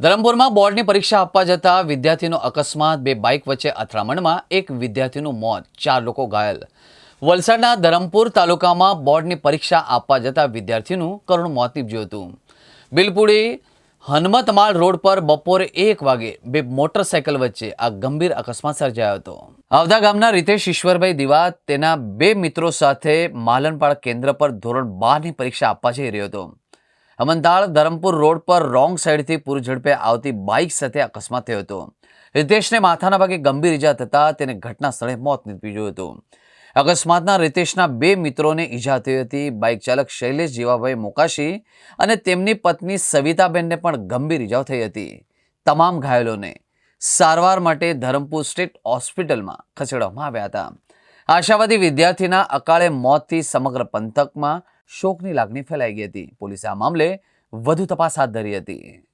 ધરમપુરમાં બોર્ડની પરીક્ષા આપવા જતા વિદ્યાર્થીનો અકસ્માત, બે બાઇક વચ્ચે અથડામણમાં એક વિદ્યાર્થીનું મોત, ચાર લોકો ઘાયલ. વલસાડના ધરમપુર તાલુકામાં બોર્ડની પરીક્ષા આપવા જતા વિદ્યાર્થીનું કરુણ મોત નીપજ્યું હતું. બિલપુડી હનુમતમાળ રોડ પર બપોરે એક વાગે બે મોટરસાયકલ વચ્ચે આ ગંભીર અકસ્માત સર્જાયો હતો. આવધા ગામના રીતેશ ઈશ્વરભાઈ દિવા તેના બે મિત્રો સાથે માલનપાડ કેન્દ્ર પર ધોરણ બારની પરીક્ષા આપવા જઈ રહ્યો હતો. અમનતાળ ધરમપુર રોડ પર રોંગ સાઈડથી પૂર ઝડપે આવતી બાઇક સાથે અકસ્માત થયો હતો. રિતેશને માથાના ભાગે ગંભીર ઇજા થતાં તેને ઘટના સ્થળે મોત નીપજ્યું હતું. અકસ્માતના રિતેશના બે મિત્રોને ઈજા થઈ હતી. બાઇક ચાલક શૈલેષ જીવાભાઈ મોકાશી અને તેમની પત્ની સવિતાબેનને પણ ગંભીર ઇજાઓ થઈ હતી. તમામ ઘાયલોને સારવાર માટે ધરમપુર સ્ટેટ હોસ્પિટલમાં ખસેડવામાં આવ્યા હતા. આશાવાદી વિદ્યાર્થીના અકાળે મોતથી સમગ્ર પંથકમાં શોકની લાગણી ફેલાઈ ગઈ હતી. પોલીસે આ મામલે વધુ તપાસ હાથ ધરી હતી.